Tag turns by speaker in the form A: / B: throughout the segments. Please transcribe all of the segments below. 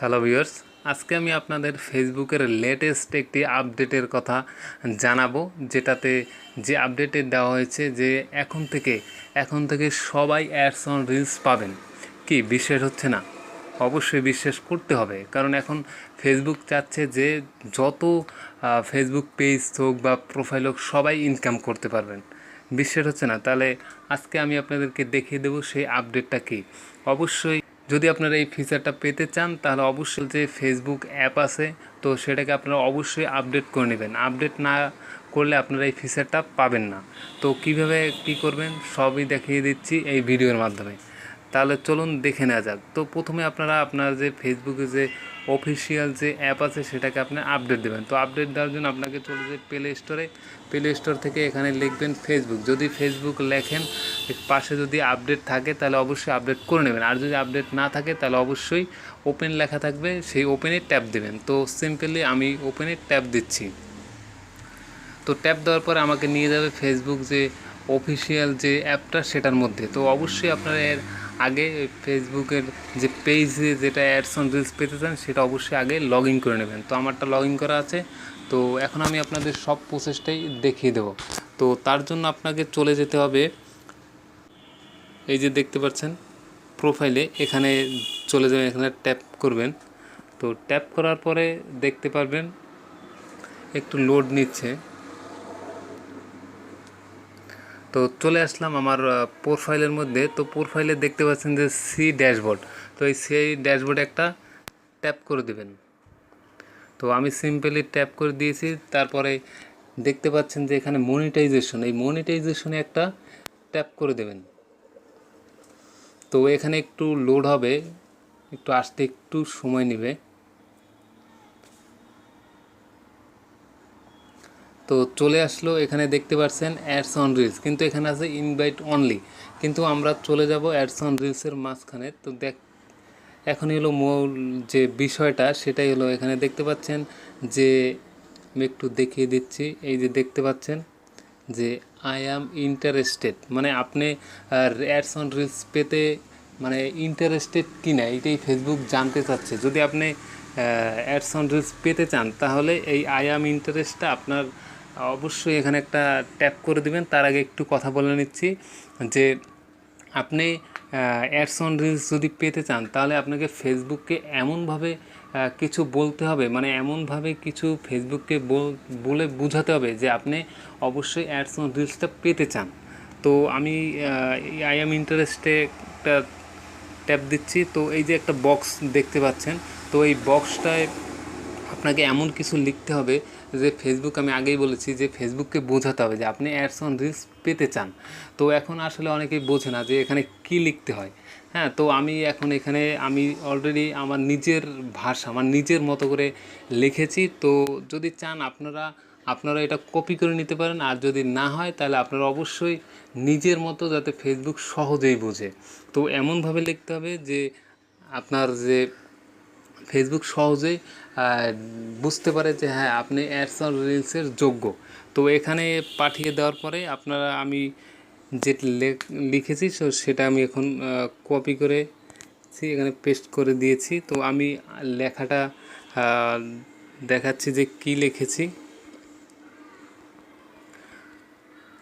A: Hello viewers, আজকে আমি আপনাদের ফেসবুকের লেটেস্ট একটি আপডেটের কথা জানাব, যেটাতে যে আপডেটে দেওয়া হয়েছে যে এখন থেকে এখন থেকে সবাই অ্যাডস অন রিলস পাবেন। কি বিশ্বাস হচ্ছে না? অবশ্যই বিশ্বাস করতে হবে, কারণ এখন ফেসবুক চাচ্ছে যে যত ফেসবুক পেজ হোক বা প্রোফাইল হোক, সবাই ইনকাম করতে পারবেন। বিশ্বাস হচ্ছে না? তাহলে আজকে আমি আপনাদেরকে দেখিয়ে দেবো সেই আপডেটটা কি। অবশ্যই যদি আপনারা এই ফিচারটা পেতে চান, তাহলে অবশ্যই যে ফেসবুক অ্যাপ আছে, তো সেটাকে আপনারা অবশ্যই আপডেট করে নেবেন। আপডেট না করলে আপনারা এই ফিচারটা পাবেন না। তো কীভাবে কি করবেন, সবই দেখিয়ে দিচ্ছি এই ভিডিওর মাধ্যমে। তাহলে চলুন দেখে নেওয়া যাক। তো প্রথমে আপনারা আপনার যে ফেসবুকে যে অফিসিয়াল যে অ্যাপ আছে, সেটাকে আপনি আপডেট দেবেন। তো আপডেট দেওয়ার জন্য আপনাকে চলে যে প্লে স্টোরে প্লে স্টোর থেকে এখানে লিখবেন ফেসবুক যদি ফেসবুক লেখেন পাশে যদি আপডেট থাকে, তাহলে অবশ্যই আপডেট করে নেবেন। আর যদি আপডেট না থাকে, তাহলে অবশ্যই ওপেন লেখা থাকবে, সেই ওপেনে ট্যাপ দেবেন। তো সিম্পলি আমি ওপেনে ট্যাপ দিচ্ছি। তো ট্যাপ দেওয়ার পর আমাকে নিয়ে যাবে ফেসবুক যে অফিসিয়াল যে অ্যাপটা, সেটার মধ্যে। তো অবশ্যই আপনারা এর আগে ফেসবুকের যে পেজে যেটা অ্যাডস অন রিলস পেতে চান সেটা অবশ্যই আগে লগ ইন করে নেবেন। তো আমারটা লগ ইন করা আছে। তো এখন আমি আপনাদের সব প্রসেসটাই দেখিয়ে দেবো। তো তার জন্য আপনাকে চলে যেতে হবে এই যে দেখতে পাচ্ছেন প্রোফাইলে এখানে চলে যাবেন, এখানে ট্যাপ করবেন। তো ট্যাপ করার পরে দেখতে পারবেন, একটু লোড নিচ্ছে। তো চলে আসলাম আমার প্রোফাইলের মধ্যে। তো প্রোফাইলে দেখতে পাচ্ছেন যে সি ড্যাশবোর্ড তো এই সেই ড্যাশবোর্ডে একটা ট্যাপ করে দেবেন। তো আমি সিম্পলি ট্যাপ করে দিয়েছি। তারপরে দেখতে পাচ্ছেন যে এখানে মনিটাইজেশন এই মনিটাইজেশনে একটা ট্যাপ করে দেবেন। তো এখানে একটু লোড হবে, একটু আসতে একটু সময় নেবে। তো চলে আসলো, এখানে দেখতে পাচ্ছেন অ্যাডস অন রিলস কিন্তু এখানে আছে ইনভাইট অনলি কিন্তু আমরা চলে যাব অ্যাডস অন রিলসের মাঝখানে। তো দেখ, এখনই হলো মূল যে বিষয়টা, সেটাই হলো এখানে দেখতে পাচ্ছেন যে, আমি একটু দেখিয়ে দিচ্ছি, এই যে দেখতে পাচ্ছেন যে আই অ্যাম ইন্টারেস্টেড মানে আপনি অ্যাডস অন রিলস পেতে মানে ইন্টারেস্টেড কি না এটাই ফেসবুক জানতে চাচ্ছে। যদি আপনি অ্যাডস অন রিলস পেতে চান, তাহলে এই আই অ্যাম ইন্টারেস্টটা আপনার অবশ্যই এখানে একটা ট্যাপ করে দিবেন। তার আগে একটু কথা বলে নিচ্ছি যে আপনি অ্যাডস অন রিলস যদি পেতে চান, তাহলে আপনাকে ফেসবুককে এমনভাবে কিছু বলতে হবে মানে এমনভাবে কিছু ফেসবুককে বল- বলে বোঝাতে হবে যে আপনি অবশ্যই অ্যাডস অন রিলসটা পেতে চান। তো আমি আই এম ইন্টারেস্টে একটা ট্যাপ দিচ্ছি। তো এই যে একটা বক্স দেখতে পাচ্ছেন, তো এই বক্সটায় আপনাকে এমন কিছু লিখতে হবে যে ফেসবুক আমি আগেই বলেছি যে ফেসবুককে বোঝাতে হবে যে আপনি অ্যাডস অন রিলস পেতে চান। তো এখন আসলে অনেকেই বোঝে না যে এখানে কি লিখতে হয়। হ্যাঁ তো আমি এখন এখানে আমি অলরেডি আমার নিজের ভাষা, আমার নিজের মতো করে লিখেছি। তো যদি চান আপনারা আপনারা এটা কপি করে নিতে পারেন। আর যদি না হয়, তাহলে আপনারা অবশ্যই নিজের মতো যাতে ফেসবুক সহজেই বোঝে। তো এমনভাবে লিখতে হবে যে আপনার যে ফেসবুক সহজেই বুঝতে পারে যে হ্যাঁ আপনি অ্যাডস অন রিলসের যোগ্য। তো এখানে পাঠিয়ে দেওয়ার পরে আপনারা, আমি যে লেখ- লিখেছি সেটা আমি এখন কপি করে এখানে পেস্ট করে দিয়েছি। তো আমি লেখাটা দেখাচ্ছি যে কি লিখেছি।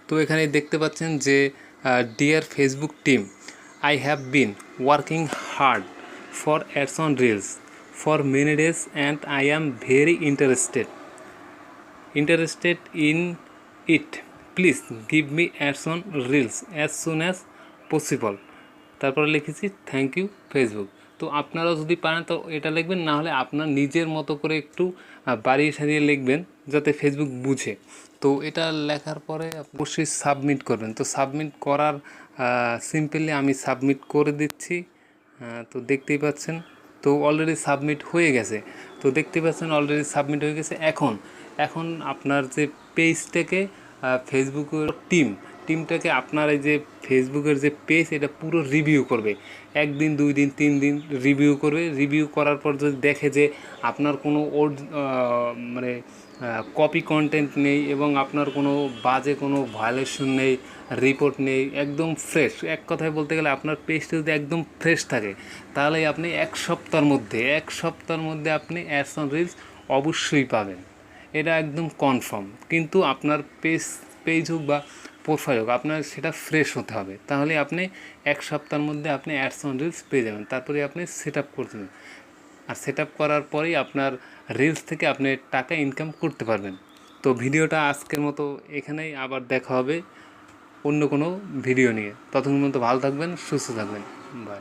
A: তো এখানে দেখতে পাচ্ছেন যে dear Facebook team I have been working hard for ads on reels for many days and I am very interested interested in it please give me ads on reels as soon as possible তারপরে লিখেছি thank you Facebook তো আপনারাও যদি পারেন, তো এটা লিখবেন, না হলে আপনার নিজের মতো করে একটু বাড়িয়ে সারিয়ে লিখবেন, যাতে ফেসবুক বুঝে। তো এটা লেখার পরে অবশ্যই সাবমিট করবেন। তো সাবমিট করার সিম্পলি আমি সাবমিট করে দিচ্ছি। তো দেখতেই পাচ্ছেন। তো অলরেডি সাবমিট হয়ে গেছে। তো দেখতে পাচ্ছেন অলরেডি সাবমিট হয়ে গেছে। এখন এখন আপনার যে পেজটাকে ফেসবুকের টিম টিমটাকে আপনার এই যে ফেসবুকের যে পেজ এটা পুরো রিভিউ করবে। একদিন, দুই দিন, তিন দিন রিভিউ করবে। রিভিউ করার পর যদি দেখে যে আপনার কোনো ওর মানে কপি কন্টেন্ট নেই এবং আপনার কোনো বাজে কোনো ভায়োলেশন নেই রিপোর্ট নেই, একদম ফ্রেশ এক কথায় বলতে গেলে আপনার পেজটা যদি একদম ফ্রেশ থাকে তাহলে আপনি এক সপ্তাহের মধ্যে, এক সপ্তাহের মধ্যে আপনি অ্যাডস অন রিলস অবশ্যই পাবেন। এটা একদম কনফার্ম কিন্তু আপনার পেজ পেজ হোক বা হোক আপনার সেটা ফ্রেশ হতে হবে। তাহলে আপনি এক সপ্তাহের মধ্যে আপনি অ্যাডস অন রিলস পেয়ে যাবেন। তারপরে আপনি সেট আপ করতে আর সেট আপ করার পরেই আপনার রিলস থেকে আপনি টাকা ইনকাম করতে পারবেন। তো ভিডিওটা আজকের মতো এখানেই, আবার দেখা হবে অন্য কোনো ভিডিও নিয়ে। ততক্ষণ মতো ভালো থাকবেন, সুস্থ থাকবেন। বাই